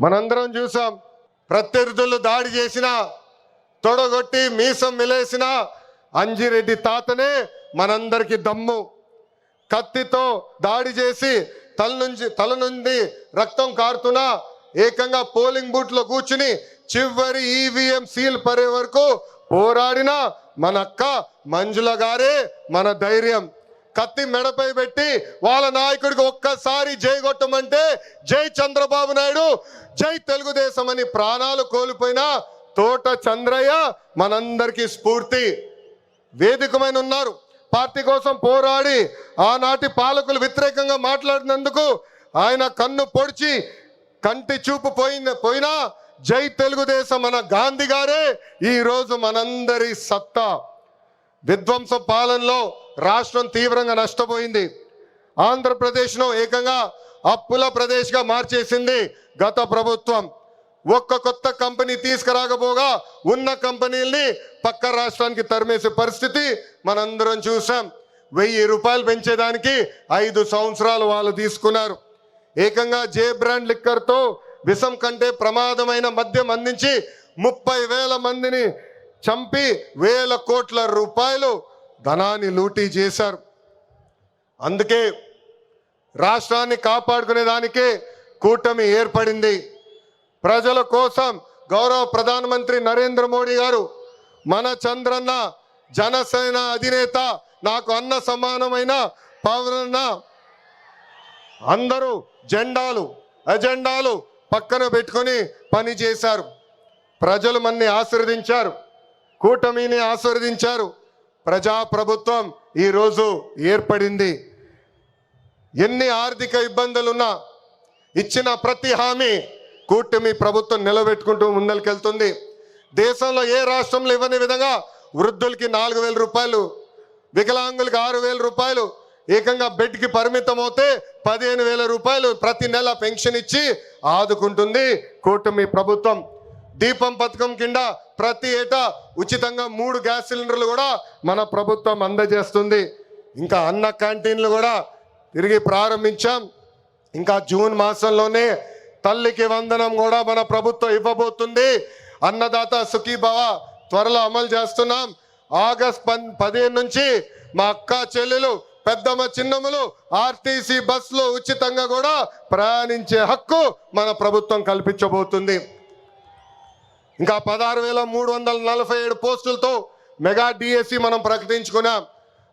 మనందరం చూసాం. ప్రత్యర్థులు దాడి చేసిన తొడగొట్టి మీసం మిలేసిన అంజిరెడ్డి తాతనే మనందరికీ దమ్ము. కత్తితో దాడి చేసి తల నుంచి తల నుండి రక్తం కారుతున్నా ఏకంగా పోలింగ్ బూట్లో కూర్చుని చివరి ఈవీఎం సీల్ పడే వరకు పోరాడిన మన అక్క మంజుల గారే మన ధైర్యం. కత్తి మెడపై పెట్టి వాళ్ళ నాయకుడికి ఒక్కసారి జై కొట్టమంటే జై చంద్రబాబు నాయుడు జై తెలుగుదేశం అని ప్రాణాలు కోల్పోయిన తోట చంద్రయ్య మనందరికీ స్ఫూర్తి. వేదికమైన ఉన్నారు. పార్టీ కోసం పోరాడి ఆనాటి పాలకులు వ్యతిరేకంగా మాట్లాడినందుకు ఆయన కన్ను పొడిచి కంటి చూపు పోయిన పోయినా జై తెలుగుదేశం మన గాంధీ గారే ఈరోజు మనందరి సత్తా. విధ్వంస పాలనలో రాష్ట్రం తీవ్రంగా నష్టపోయింది. ఆంధ్రప్రదేశ్ను ఏకంగా అప్పుల ప్రదేశ్గా మార్చేసింది గత ప్రభుత్వం. ఒక్క కొత్త కంపెనీ తీసుకురాకపోగా ఉన్న కంపెనీల్ని పక్క రాష్ట్రానికి తరిమేసే పరిస్థితి మనందరం చూసాం. వెయ్యి రూపాయలు పెంచేదానికి ఐదు సంవత్సరాలు వాళ్ళు తీసుకున్నారు. ఏకంగా జే బ్రాండ్ లిక్కర్తో విషం కంటే ప్రమాదమైన మద్యం అందించి ముప్పై వేల మందిని చంపి వేల కోట్ల రూపాయలు ధనాన్ని లూటీ చేశారు. అందుకే రాష్ట్రాన్ని కాపాడుకునే దానికే కూటమి ఏర్పడింది. ప్రజల కోసం గౌరవ ప్రధానమంత్రి నరేంద్ర మోడీ గారు మన చంద్రన్న జనసేన అధినేత నాకు అన్న సమానమైన పవనన్న అందరూ జెండాలు అజెండాలు పక్కన పెట్టుకొని పని చేశారు ప్రజలు మన్ని ఆశీర్వదించారు. కూటమిని ఆశీర్వదించారు. ప్రజాప్రభుత్వం ఈరోజు ఏర్పడింది. ఎన్ని ఆర్థిక ఇబ్బందులున్నా ఇచ్చిన ప్రతి హామీ కూటమి ప్రభుత్వం నిలబెట్టుకుంటూ ముందరికెళ్తుంది. దేశంలో ఏ రాష్ట్రంలో ఇవ్వని విధంగా వృద్ధులకి నాలుగు వేల రూపాయలు వికలాంగులకి ఆరు వేల రూపాయలు ఏకంగా బెడ్కి పరిమితం అవుతే పదిహేను వేల రూపాయలు ప్రతి నెల పెన్షన్ ఇచ్చి ఆదుకుంటుంది కూటమి ప్రభుత్వం. దీపం పథకం కింద ప్రతి ఏటా ఉచితంగా మూడు గ్యాస్ సిలిండర్లు కూడా మన ప్రభుత్వం అందజేస్తుంది. ఇంకా అన్న క్యాంటీన్లు కూడా తిరిగి ప్రారంభించాం. ఇంకా జూన్ మాసంలోనే తల్లికి వందనం కూడా మన ప్రభుత్వం ఇవ్వబోతుంది. అన్నదాత సుఖీభవ త్వరలో అమలు చేస్తున్నాం. ఆగస్ట్ పన్ పదిహేను నుంచి మా అక్క చెల్లెలు పెద్దమ్మ చిన్నమ్మలు ఆర్టీసీ బస్సులో ఉచితంగా కూడా ప్రయాణించే హక్కు మన ప్రభుత్వం కల్పించబోతుంది. ఇంకా పదహారు వేల మూడు వందల నలభై ఏడు పోస్టులతో మెగా డిఎస్సి మనం ప్రకటించుకున్నాం.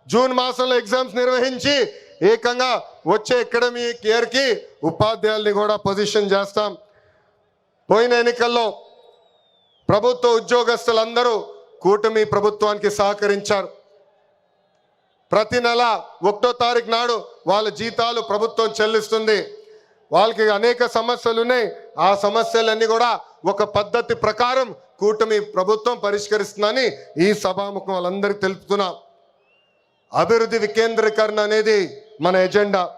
జూన్ మాసంలో ఎగ్జామ్స్ నిర్వహించి ఏకంగా వచ్చే అకాడమిక్ ఇయర్కి ఉపాధ్యాయుల్ని కూడా పొజిషన్ చేస్తాం. పోయిన ఎన్నికల్లో ప్రభుత్వ ఉద్యోగస్తులందరూ కూటమి ప్రభుత్వానికి సహకరించారు. ప్రతి నెల ఒకటో తారీఖు నాడు వాళ్ళ జీతాలు ప్రభుత్వం చెల్లిస్తుంది. వాళ్ళకి అనేక సమస్యలు ఉన్నాయి ఆ సమస్యలన్నీ కూడా ఒక పద్ధతి ప్రకారం కూటమి ప్రభుత్వం పరిష్కరిస్తుందని ఈ సభాముఖం వాళ్ళందరికీ తెలుపుతున్నాం. అభివృద్ధి వికేంద్రీకరణ అనేది మన ఎజెండా.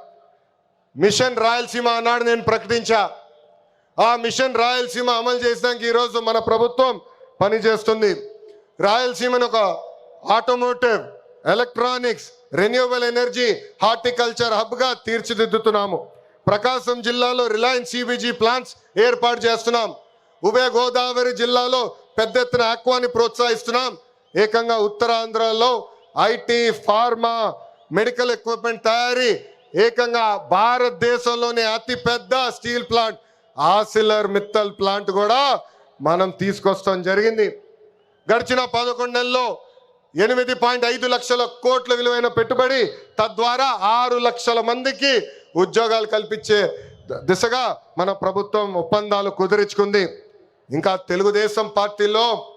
మిషన్ రాయలసీమ అన్నాడు నేను ప్రకటించా. ఆ మిషన్ రాయలసీమ అమలు చేసడానికి ఈరోజు మన ప్రభుత్వం పనిచేస్తుంది. రాయలసీమను ఒక automotive electronics renewable energy horticulture హబ్గా తీర్చిదిద్దుతున్నాము. ప్రకాశం జిల్లాలో రిలయన్స్ సిబిజీ ప్లాంట్స్ ఏర్పాటు చేస్తున్నాం. ఉభయ గోదావరి జిల్లాలో పెద్ద ఎత్తున ఆక్వాని ప్రోత్సహిస్తున్నాం. ఏకంగా ఉత్తరాంధ్రలో ఐటీ ఫార్మా మెడికల్ ఎక్విప్మెంట్ తయారీ ఏకంగా భారతదేశంలోనే అతిపెద్ద steel plant Arcelor Mittal plant కూడా మనం తీసుకొస్తాం జరిగింది. గడిచిన పదకొండు నెలల్లో ఎనిమిది పాయింట్ ఐదు లక్షల కోట్ల విలువైన పెట్టుబడి తద్వారా ఆరు లక్షల మందికి ఉద్యోగాలు కల్పించే దిశగా మన ప్రభుత్వం ఒప్పందాలు కుదిరించుకుంది. ఇంకా తెలుగుదేశం పార్టీలో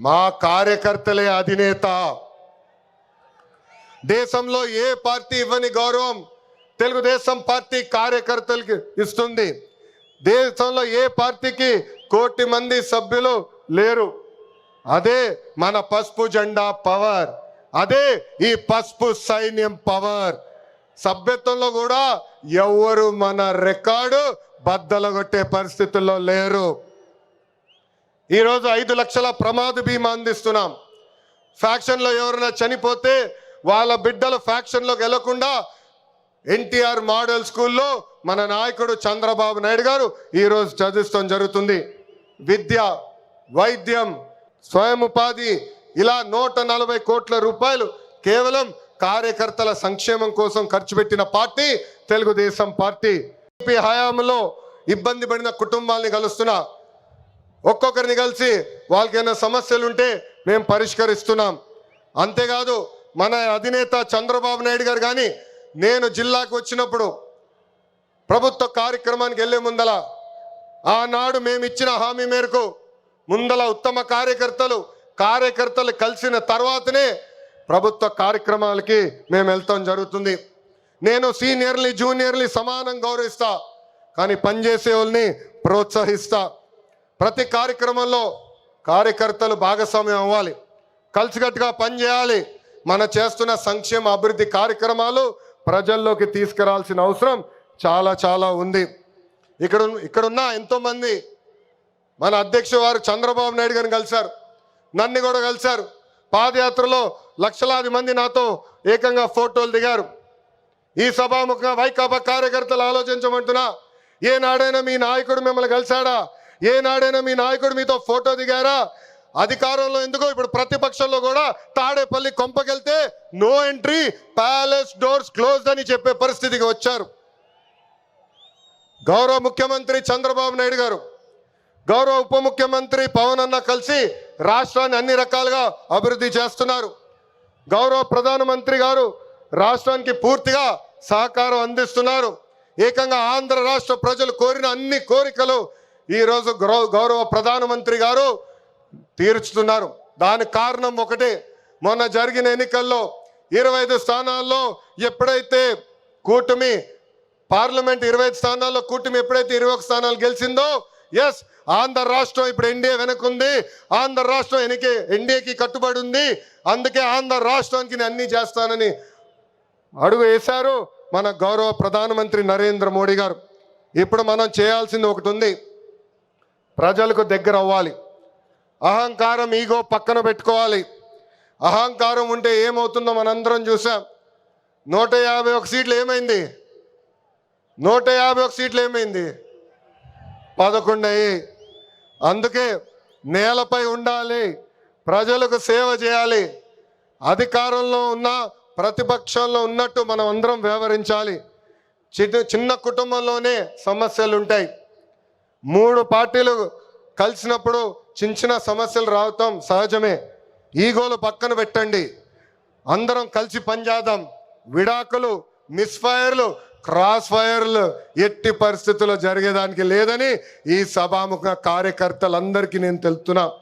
మా కార్యకర్తలే అధినేత. దేశంలో ఏ పార్టీ ఇవ్వని గౌరవం తెలుగుదేశం పార్టీ కార్యకర్తలకి ఇస్తుంది. దేశంలో ఏ పార్టీకి కోటి మంది సభ్యులు లేరు. అదే మన పసుపు జెండా పవర్. అదే ఈ పసుపు సైన్యం పవర్. సభ్యత్వంలో కూడా ఎవరు మన రికార్డు బద్దలు కొట్టే పరిస్థితుల్లో లేరు. ఈరోజు ఐదు లక్షల ప్రమాద బీమా అందిస్తున్నాం. ఫ్యాక్షన్లో ఎవరైనా చనిపోతే వాళ్ళ బిడ్డలు ఫ్యాక్షన్లోకి వెళ్ళకుండా ఎన్టీఆర్ మోడల్ స్కూల్లో మన నాయకుడు చంద్రబాబు నాయుడు గారు ఈరోజు చదివిస్తాం జరుగుతుంది. విద్య వైద్యం స్వయం ఉపాధి ఇలా నూట నలభై కోట్ల రూపాయలు కేవలం కార్యకర్తల సంక్షేమం కోసం ఖర్చు పెట్టిన పార్టీ తెలుగుదేశం పార్టీ. ఈ హయాంలో ఇబ్బంది పడిన కుటుంబాల్ని కలుస్తున్నా. ఒక్కొక్కరిని కలిసి వాళ్ళకి ఏమైనా సమస్యలు ఉంటే మేము పరిష్కరిస్తున్నాం. అంతేకాదు మన అధినేత చంద్రబాబు నాయుడు గారు కానీ నేను జిల్లాకు వచ్చినప్పుడు ప్రభుత్వ కార్యక్రమానికి వెళ్ళే ముందల ఆనాడు మేము ఇచ్చిన హామీ మేరకు ముందల ఉత్తమ కార్యకర్తలు కార్యకర్తలు కలిసిన తర్వాతనే ప్రభుత్వ కార్యక్రమాలకి మేము వెళ్తాం జరుగుతుంది. నేను సీనియర్ని జూనియర్ని సమానం గౌరవిస్తా కానీ పనిచేసే వాళ్ళని ప్రోత్సహిస్తా. ప్రతి కార్యక్రమంలో కార్యకర్తలు భాగస్వామ్యం అవ్వాలి. కలిసికట్టుగా పనిచేయాలి. మన చేస్తున్న సంక్షేమ అభివృద్ధి కార్యక్రమాలు ప్రజల్లోకి తీసుకురావాల్సిన అవసరం చాలా చాలా ఉంది. ఇక్కడ ఇక్కడున్న ఎంతోమంది మన అధ్యక్ష వారు చంద్రబాబు నాయుడు గారిని కలిశారు. నన్ను కూడా కలిశారు. పాదయాత్రలో లక్షలాది మంది నాతో ఏకంగా ఫోటోలు దిగారు. ఈ సభాముఖంగా వైకాపా కార్యకర్తలు ఆలోచించమంటున్నా ఏనాడైనా మీ నాయకుడు మిమ్మల్ని కలిశాడా? ఏనాడైనా మీ నాయకుడు మీతో ఫోటో దిగారా? అధికారంలో ఎందుకో ఇప్పుడు ప్రతిపక్షంలో కూడా Tadepalli కొంపకెళ్తే no entry palace doors closed అని చెప్పే పరిస్థితికి వచ్చారు. గౌరవ ముఖ్యమంత్రి చంద్రబాబు నాయుడు గారు గౌరవ ఉప ముఖ్యమంత్రి పవన్ అన్న కలిసి రాష్ట్రాన్ని అన్ని రకాలుగా అభివృద్ధి చేస్తున్నారు. గౌరవ ప్రధానమంత్రి గారు రాష్ట్రానికి పూర్తిగా సహకారం అందిస్తున్నారు. ఏకంగా ఆంధ్ర రాష్ట్ర ప్రజలు కోరిన అన్ని కోరికలు ఈరోజు గౌరవ గౌరవ ప్రధానమంత్రి గారు తీర్చుతున్నారు. దానికి కారణం ఒకటే మొన్న జరిగిన ఎన్నికల్లో ఇరవై ఐదు స్థానాల్లో ఎప్పుడైతే కూటమి పార్లమెంట్ ఇరవై ఐదు స్థానాల్లో కూటమి ఎప్పుడైతే ఇరవై ఒక స్థానాలు గెలిచిందో ఎస్ ఆంధ్ర రాష్ట్రం ఇప్పుడు ఎన్డీఏ వెనకుంది. ఆంధ్ర రాష్ట్రం ఎన్నికే ఎన్డీఏకి కట్టుబడి ఉంది. అందుకే ఆంధ్ర రాష్ట్రానికి నేను అన్నీ చేస్తానని అడుగు వేశారు మన గౌరవ ప్రధానమంత్రి నరేంద్ర మోడీ గారు. ఇప్పుడు మనం చేయాల్సింది ఒకటి ఉంది. ప్రజలకు దగ్గర అవ్వాలి. అహంకారం ఈగో పక్కన పెట్టుకోవాలి. అహంకారం ఉంటే ఏమవుతుందో మనందరం చూసాం. నూట యాభై ఒక సీట్లు ఏమైంది? నూట యాభై ఒక సీట్లు ఏమైంది? పదకొండు అందుకే నేలపై ఉండాలి. ప్రజలకు సేవ చేయాలి. అధికారంలో ఉన్న ప్రతిపక్షంలో ఉన్నట్టు మనం అందరం వ్యవహరించాలి. చిన్న చిన్న కుటుంబంలోనే సమస్యలు ఉంటాయి మూడు పార్టీలు కలిసినప్పుడు చిన్న చిన్న సమస్యలు రావటం సహజమే. ఈగోలు పక్కన పెట్టండి. అందరం కలిసి పనిచేద్దాం విడాకులు మిస్ఫైర్లు క్రాస్ ఫైర్లు ఎట్టి పరిస్థితుల్లో జరిగేదానికి లేదని ఈ సభాముఖ కార్యకర్తలందరికీ నేను తెలుపుతున్నాను